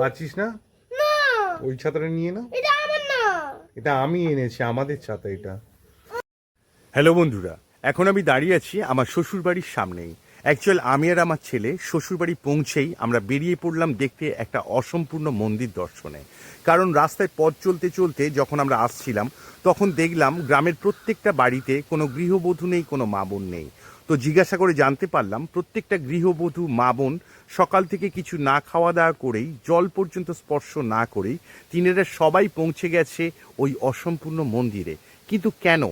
পাচ্ছিস না? না। ওই ছাতাটা নিয়ে না এটা আমার না। এটা আমি এনেছি আমাদের ছাতা এটা। হ্যালো বন্ধুরা এখন আমি দাঁড়িয়ে আছি আমার শ্বশুর বাড়ির সামনেই। অ্যাকচুয়াল আমি আর আমার ছেলে শ্বশুর বাড়ি পৌঁছেই আমরা বেরিয়ে পড়লাম দেখতে একটা অসম্পূর্ণ মন্দির দর্শনে। কারণ রাস্তায় পথ চলতে চলতে যখন আমরা আসছিলাম তখন দেখলাম গ্রামের প্রত্যেকটা বাড়িতে কোনো গৃহবধূ নেই কোনো মা বোন নেই। তো জিজ্ঞাসা করে জানতে পারলাম প্রত্যেকটা গৃহবধূ মা বোন সকাল থেকে কিছু না খাওয়া দাওয়া করেই, জল পর্যন্ত স্পর্শ না করেই তিনেরা সবাই পৌঁছে গেছে ওই অসম্পূর্ণ মন্দিরে। কিন্তু কেন?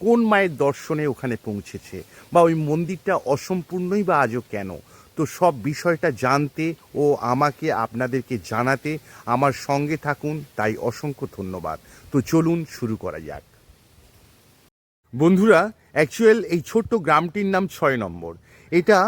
কোন মায়ের দর্শনে ওখানে পৌঁছেছে? বা ওই মন্দিরটা অসম্পূর্ণই বা আজও কেন? তো সব বিষয়টা জানতে ও আমাকে আপনাদেরকে জানাতে আমার সঙ্গে থাকুন, তাই অসংখ্য ধন্যবাদ। তো চলুন শুরু করা যাক। বন্ধুরা অ্যাকচুয়াল এই ছোট্ট গ্রামটির নাম ছয় নম্বর। এটা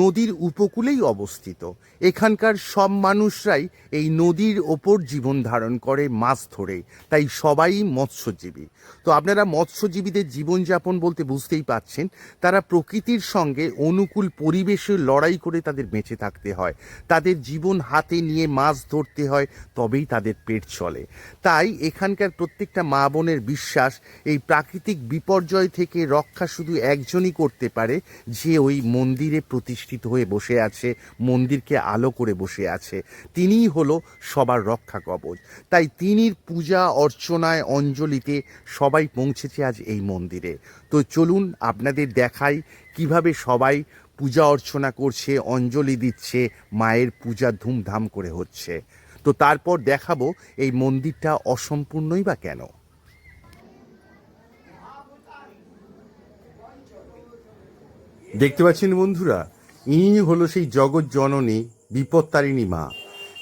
নদীর উপকূলেই অবস্থিত। এখানকার সব মানুষরাই এই নদীর ওপর জীবন ধারণ করে মাছ ধরে, তাই সবাই মৎস্যজীবী। তো আপনারা মৎস্যজীবীদের জীবনযাপন বলতে বুঝতেই পাচ্ছেন তারা প্রকৃতির সঙ্গে অনুকূল পরিবেশে লড়াই করে তাদের বেঁচে থাকতে হয়। তাদের জীবন হাতে নিয়ে মাছ ধরতে হয়, তবেই তাদের পেট চলে। তাই এখানকার প্রত্যেকটা মা বোনের বিশ্বাস, এই প্রাকৃতিক বিপর্যয় থেকে রক্ষা শুধু একজনই করতে পারে, যে ওই মন্দিরে প্রতিষ্ঠিত হয়ে বসে আছে, মন্দিরকে আলো করে বসে আছে। তিনিই হলো সবার রক্ষা কবচ। তাই তিনির পূজা অর্চনায় অঞ্জলিতে সবাই পৌঁছেছে আজ এই মন্দিরে। তো চলুন আপনাদের দেখাই কীভাবে সবাই পূজা অর্চনা করছে, অঞ্জলি দিচ্ছে, মায়ের পূজা ধুমধাম করে হচ্ছে। তো তারপর দেখাবো এই মন্দিরটা অসম্পূর্ণই বা কেন। দেখতে পাচ্ছেন বন্ধুরা, ইনি হলো সেই জগৎ জননী, বিপত্তারিণী মা,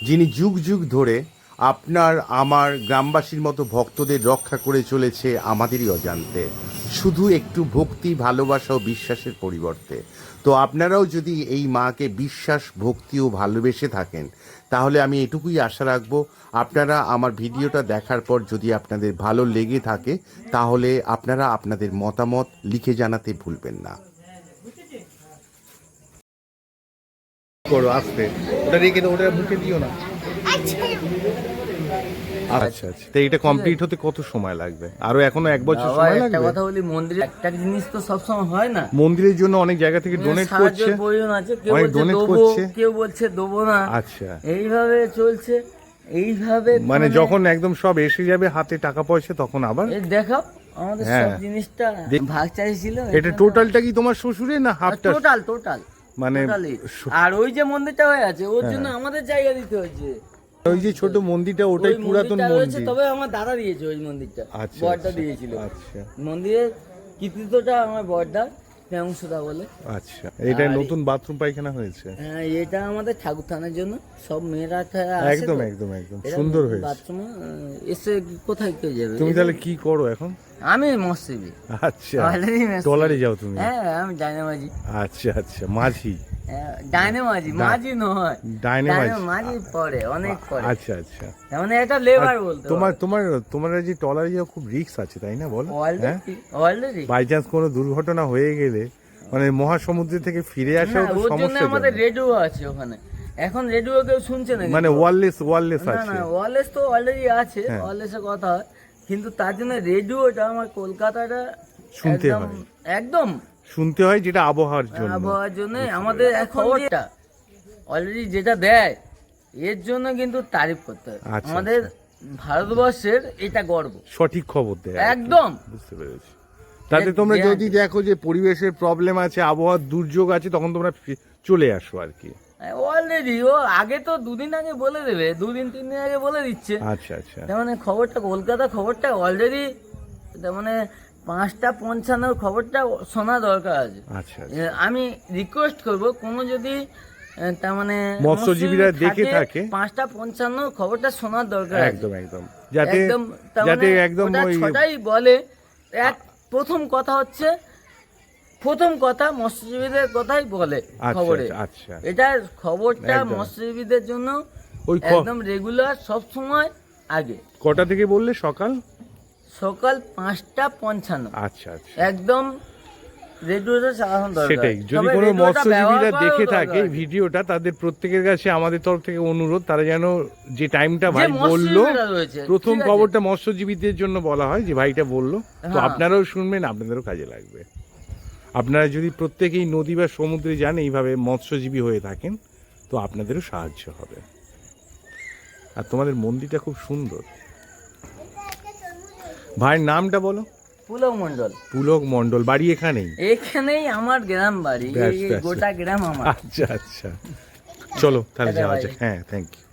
যিনি যুগ যুগ ধরে আপনার, আমার গ্রামবাসীর মতো ভক্তদের রক্ষা করে চলেছে আমাদেরই অজান্তে। শুধু একটু ভক্তি, ভালোবাসা ও বিশ্বাসের পরিবর্তে। তো আপনারাও যদি এই মাকে বিশ্বাস, ভক্তি ও ভালোবেসে থাকেন, তাহলে আমি এটুকুই আশা রাখব, আপনারা আমার ভিডিওটা দেখার পর যদি আপনাদের ভালো লেগে থাকে, তাহলে আপনারা আপনাদের মতামত লিখে জানাতে ভুলবেন না। করো আস্তে। ওটা রেখে দাও ওটা মুখে দিও না। আচ্ছা আচ্ছা। তো এটা কমপ্লিট হতে কত সময় লাগবে? আরও এখনও এক বছর বাবা সময় একটা কথা বলি মন্দিরে একটা জিনিস তো সবসময় হয় না। মন্দিরের জন্য অনেক জায়গা থেকে ডোনেট করছে সাহায্যের প্রয়োজন আছে কেউ বলছে দেবো করছে। কেউ বলছে দেবো না। আচ্ছা। এইভাবে চলছে এইভাবে মানে যখন একদম সব এসে যাবে হাতে টাকা পয়সা তখন আবার? এই দেখাও। আমাদের হ্যাঁ। সব জিনিসটা ভাগ চাইছিল এটা টোটালটা কি তোমার শ্বশুরের না হাফটা টোটাল টোটাল মানে আর ওই যে মন্দিরটা হয়ে আছে ওর জন্য আমাদের জায়গা দিতে হয়েছে। ওই যে ছোট মন্দিরটা ওটাই পুরাতন মন্দির। তবে আমার দাদা দিয়েছে ওই মন্দিরটা আচ্ছা, বড়টা আচ্ছা, দিয়েছিল। আচ্ছা। মন্দিরের কৃতিত্বটা আমার বড়দা অংশদা বলে। আচ্ছা এটা নতুন বাথরুম পায়খানা হয়েছে? হ্যাঁ এটা আমাদের ঠাকুর থানার জন্য। সব মেয়েরা একদম একদম একদম। সুন্দর হয়েছে। বাথরুম এসে কোথায় কেউ যাবে? তুমি তাহলে কি করো এখন? আমি মৎস্যবী আচ্ছা টলারে মৎস্যজীবী। যাও তুমি। হ্যাঁ আমি ডাইনামাজি আচ্ছা আচ্ছা মাঝি। হ্যাঁ, ডাইনামাজি মাঝি নয়। ডাইনামাইজ মাঝি। পরে অনেক পরে আচ্ছা আচ্ছা। মানে এটা লেবার বলতে তোমার তোমার তোমার যে ট্রলারে যাওয়া খুব রিস্ক আছে তাই না বল? হ্যাঁ? অলরেডি বাই চান্স কোনো দুর্ঘটনা হয়ে গেলে মানে মহাসমুদ্র থেকে ফিরে আসাও তো ওর জন্য সমস্যা আমাদের রেডিও আছে ওখানে। এখন রেডিও কেউ শুনছে না মানে ওয়ারলেস ওয়ারলেস আছে। না ওয়ারলেস তো অলরেডি আছে হ্যাঁ। ওয়ারলেসের কথা হয়। কিন্তু তার জন্য রেডিওটা আমার কলকাতাটা শুনতে হয়। একদম শুনতে হয় যেটা আবহাওয়ার জন্য। আবহাওয়ার জন্য আমাদের এখন খবরটা? অলরেডি যেটা দেয় এর জন্য কিন্তু তারিফ করতে হয়। আচ্ছা, আমাদের ভারতবর্ষের এটা গর্ব। সঠিক খবর দেয় একদম। বুঝতে পেরেছি। তাতে তোমরা যদি দেখো যে পরিবেশের প্রবলেম আছে আবহাওয়ার দুর্যোগ আছে তখন তোমরা চলে আসো আর কি। অলরেডি ও আগে তো দুদিন আগে বলে দেবে দুদিন তিন দিন আগে বলে দিচ্ছে। আচ্ছা আচ্ছা। তার মানে খবরটা কলকাতা খবরটা অলরেডি তার মানে পাঁচটা পঞ্চান্নর খবরটা শোনা দরকার আছে। আচ্ছা আমি রিকোয়েস্ট করব কোনো যদি তার মানে মৎস্যজীবীরা দেখে থাকে। পাঁচটা পঞ্চান্ন খবরটা শোনার দরকার একদম একদম। যাতে যাতে মানে একদম ছটাই বলে। এক প্রথম কথা হচ্ছে প্রথম কথা মৎস্যজীবীদের কথাই বলে আচ্ছা, খবরে। আচ্ছা, আচ্ছা। এটা খবরটা মৎস্যজীবীদের জন্য একদম রেগুলার সব সময় আগে। কটা থেকে বললে সকাল? সকাল পাঁচটা পঞ্চান্ন। আচ্ছা আচ্ছা। একদম সেটাই। যদি কোনো মৎস্যজীবীরা দেখে থাকে ভিডিওটা তাদের প্রত্যেকের কাছে আমাদের তরফ থেকে অনুরোধ তারা যেন যে টাইমটা ভাই বলল প্রথম খবরটা মৎস্যজীবীদের জন্য বলা হয় যে ভাইটা বলল। তো হ্যাঁ। আপনারাও শুনবেন আপনাদেরও কাজে লাগবে। আপনারা যদি প্রত্যেকেই নদী বা সমুদ্রে যান এইভাবে মৎস্যজীবী হয়ে থাকেন তো আপনাদেরও সাহায্য হবে। আর তোমাদের মন্দিরটা খুব সুন্দর। ভাইয়ের নামটা বলো? পুলক মন্ডল পুলক মন্ডল বাড়ি এখানেই? এখানেই আমার গ্রাম বাড়ি গোটা গ্রাম আমার। আচ্ছা আচ্ছা। চলো তাহলে যাওয়া। যাক। হ্যাঁ থ্যাংক ইউ